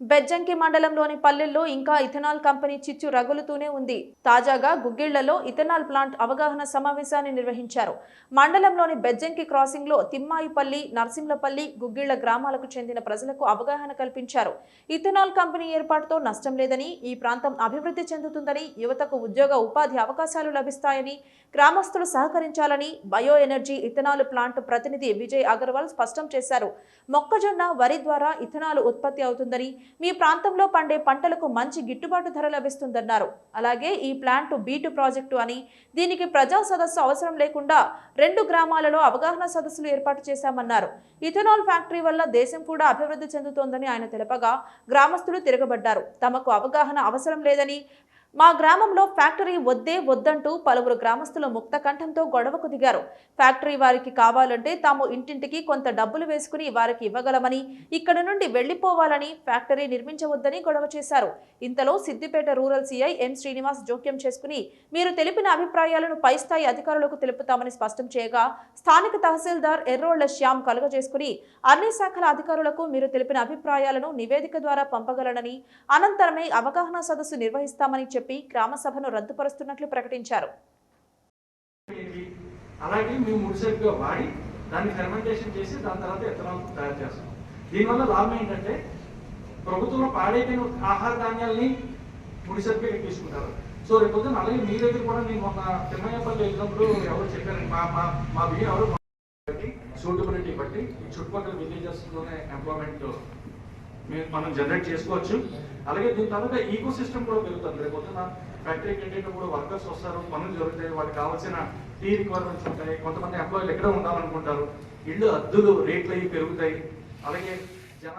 బెజ్జంకి మండలంలోని పల్లెల్లో ఇంకా ఇథనాల్ కంపెనీ చిచ్చు రగులుతూనే ఉంది. తాజాగా గుగ్గిళ్ళలో ఇథనాల్ ప్లాంట్ అవగాహన సమావేశాన్ని నిర్వహించారు. మండలంలోని బెజ్జంకి క్రాసింగ్లో తిమ్మాయిపల్లి నర్సింలపల్లి గుగ్గిళ్ళ గ్రామాలకు చెందిన ప్రజలకు అవగాహన కల్పించారు. ఇథనాల్ కంపెనీ ఏర్పాటుతో నష్టం లేదని ఈ ప్రాంతం అభివృద్ధి చెందుతుందని యువతకు ఉద్యోగ ఉపాధి అవకాశాలు లభిస్తాయని గ్రామస్తులు సహకరించాలని బయో ఎనర్జీ ఇథనాల్ ప్లాంట్ ప్రతినిధి విజయ్ అగర్వాల్ స్పష్టం చేశారు. మొక్కజొన్న వరి ద్వారా ఇథనాల్ ఉత్పత్తి అవుతుందని మీ ప్రాంతంలో పండే పంటలకు మంచి గిట్టుబాటు ధర లభిస్తుందన్నారు. అలాగే ఈ ప్లాంట్ బీటు ప్రాజెక్టు అని దీనికి ప్రజా సదస్సు అవసరం లేకుండా రెండు గ్రామాలలో అవగాహన సదస్సులు ఏర్పాటు చేశామన్నారు. ఇథనాల్ ఫ్యాక్టరీ వల్ల దేశం కూడా అభివృద్ధి చెందుతోందని ఆయన తెలపగా గ్రామస్తులు తిరగబడ్డారు. తమకు అవగాహన అవసరం లేదని మా గ్రామంలో ఫ్యాక్టరీ వద్దే వద్దంటూ పలువురు గ్రామస్తులు ముక్త కంఠంతో గొడవకు దిగారు. ఫ్యాక్టరీ వారికి కావాలంటే తాము ఇంటింటికి కొంత డబ్బులు వేసుకుని వారికి ఇవ్వగలమని ఇక్కడ నుండి వెళ్ళిపోవాలని ఫ్యాక్టరీ నిర్మించవద్దని గొడవ చేశారు. ఇంతలో Siddipet rural CI M Srinivas జోక్యం చేసుకుని మీరు తెలిపిన అభిప్రాయాలను పై స్థాయి అధికారులకు తెలుపుతామని స్పష్టం చేయగా స్థానిక తహసీల్దార్ ఎర్రోళ్ళ శ్యామ్ కలుగజేసుకుని అన్ని శాఖల అధికారులకు మీరు తెలిపిన అభిప్రాయాలను నివేదిక ద్వారా పంపగలనని అనంతరమే అవగాహన సదస్సు నిర్వహిస్తామని చెప్పి గ్రామ సభను రద్దుపరుస్తున్నట్లు ప్రకటించారు. అలాగే మేము ముడిసరిగ్గా వాడి దాన్ని ఫెర్మెంటేషన్ చేసి దాని తర్వాత ఎథనాల్ తయారు చేస్తాం దీనివల్ల లాభం ఏంటంటే ప్రభుత్వంలో పాడైపోయిన ఆహార ధాన్యాల్ని ముడిసరిగ్గా తీసుకుంటారు సో రేపు పొద్దున అలాగే మీ దగ్గర కూడా నేను ఒక తిమ్మయ్యపల్లి వెళ్ళినప్పుడు ఎవరు చెప్పారండి మా మా మా బియ్యం ఎవరు సూటబిలిటీ బట్టి చుట్టుపక్కల విలేజెస్లోనే ఎంప్లాయ్మెంట్ మనం జనరేట్ చేసుకోవచ్చు. అలాగే దీని తర్వాత ఈకో సిస్టమ్ కూడా పెరుగుతుంది. రేపొద్దున పొద్దున్న ఫ్యాక్టరీకి వెళ్ళేటప్పుడు వర్కర్స్ వస్తారు. పనులు జరుగుతాయి. వాళ్ళకి కావాల్సిన టీ రిక్వైర్మెంట్స్ ఉంటాయి. కొంతమంది ఎంప్లాయీలు ఎక్కడ ఉండాలనుకుంటారు. ఇళ్ళు అద్దులు రేట్లు అవి పెరుగుతాయి. అలాగే